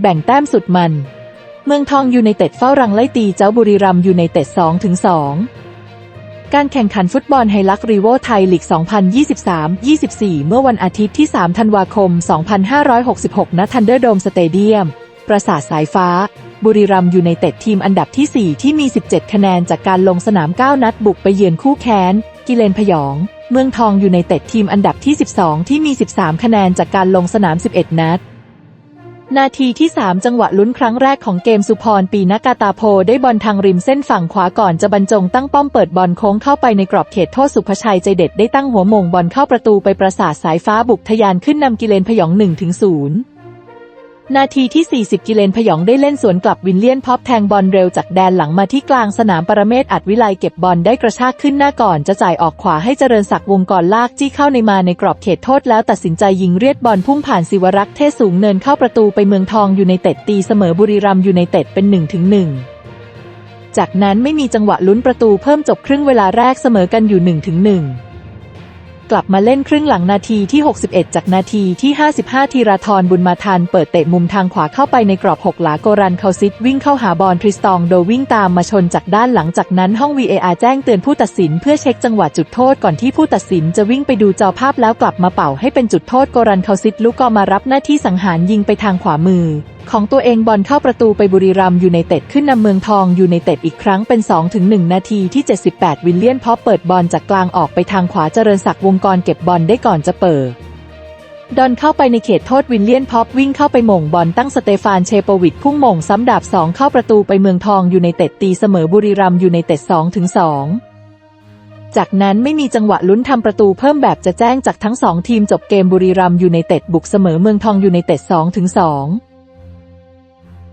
แบ่งแต้มสุดมัน เมืองทองยูไนเต็ดเฝ้ารังไล่ตีเจ้าบุรีรัมย์ยูไนเต็ด2ถึง2การแข่งขันฟุตบอลไฮลักรีโวไทยลีก 2023-24 เมื่อวันอาทิตย์ที่ 3 ธันวาคม 2566 ณ ทันเดอร์โดมสเตเดียม ปราสาทสายฟ้า บุรีรัมย์ยูไนเต็ดทีมอันดับที่ 4 ที่มี 17 คะแนนจากการลงสนาม 9 นัดบุกไปเยือนคู่แค้น กิเลนพยองเมืองทองยูไนเต็ดทีมอันดับที่ 12 ที่มี 13 คะแนนจากการลงสนาม 11 นัด นาทีที่ 3 จังหวะลุ้นครั้งแรกของเกมสุพรปีนากาตาโพได้บอลทางริมเส้นฝั่งขวาก่อนจะบรรจงตั้งป้อมเปิดบอลโค้งเข้าไปในกรอบเขตโทษสุภชัยใจเด็ดได้ตั้งหัวมงบอลเข้าประตูไปประสาทสายฟ้าบุกทะยานขึ้นนำกิเลนพยอง1ถึง0 นาทีที่ 40 กิเลนพยองได้เล่นสวนกลับวินเลียนพอปแทงบอลเร็วจากแดนหลังมาที่กลางสนามปรเมศอัดวิไลเก็บบอลได้กระชากขึ้นหน้าก่อนจะจ่ายออกขวาให้เจริญศักดิ์วงกรลากจี้เข้าในมาในกรอบเขตโทษแล้วตัดสินใจยิงเรียดบอลพุ่งผ่านศิวรักษ์เทศสูงเนินเข้าประตูไปเมืองทองอยูไนเต็ดตีเสมอบุรีรัมย์อยูไนเต็ดเป็น1ถึง1จากนั้นไม่มีจังหวะลุ้นประตูเพิ่มจบครึ่งเวลาแรกเสมอกันอยู่1ถึง1 กลับมาเล่นครึ่งหลังนาทีที่ 61 จากนาทีที่ 55 ทีราธรบุญมาทันเปิดเตะมุมทางขวาเข้าไปในกรอบ6หลาโกรันเขาซิดวิ่งเข้าหาบอลทริสตองโดวิ่งตามมาชนจากด้านหลังจากนั้นห้อง VAR แจ้งเตือนผู้ตัดสินเพื่อเช็คจังหวะจุดโทษก่อนที่ผู้ตัดสินจะวิ่งไปดูจอภาพแล้วกลับมาเป่าให้เป็นจุดโทษโกรันเขาซิดลุกก็มารับหน้าที่สังหารยิงไปทางขวามือ ของตัวเองบอลเข้าประตูไปบุรีรัมยูไนเต็ดขึ้นนำเมืองทองยูไนเต็ดอีกครั้งเป็น 2-1 นาทีที่ 78 วิลเลียนพอเปิดบอลจากกลางออกไปทางขวาเจริญศักดิ์วงกรเก็บบอลได้ก่อนจะเปิดดอนเข้าไปในเขตโทษวินเลียนพอปวิ่งเข้าไปหม่งบอลตั้งสเตฟานเชโปวิดพุ่งหม่งซ้ำดาบสองเข้าประตูไปเมืองทองยูไนเต็ดตีเสมอบุรีรัมย์ยูไนเต็ด2ถึง2จากนั้นไม่มีจังหวะลุ้นทำประตูเพิ่มแบบจะแจ้งจากทั้งสองทีมจบเกมบุรีรัมย์ยูไนเต็ดบุกเสมอเมืองทองยูไนเต็ด2ถึง2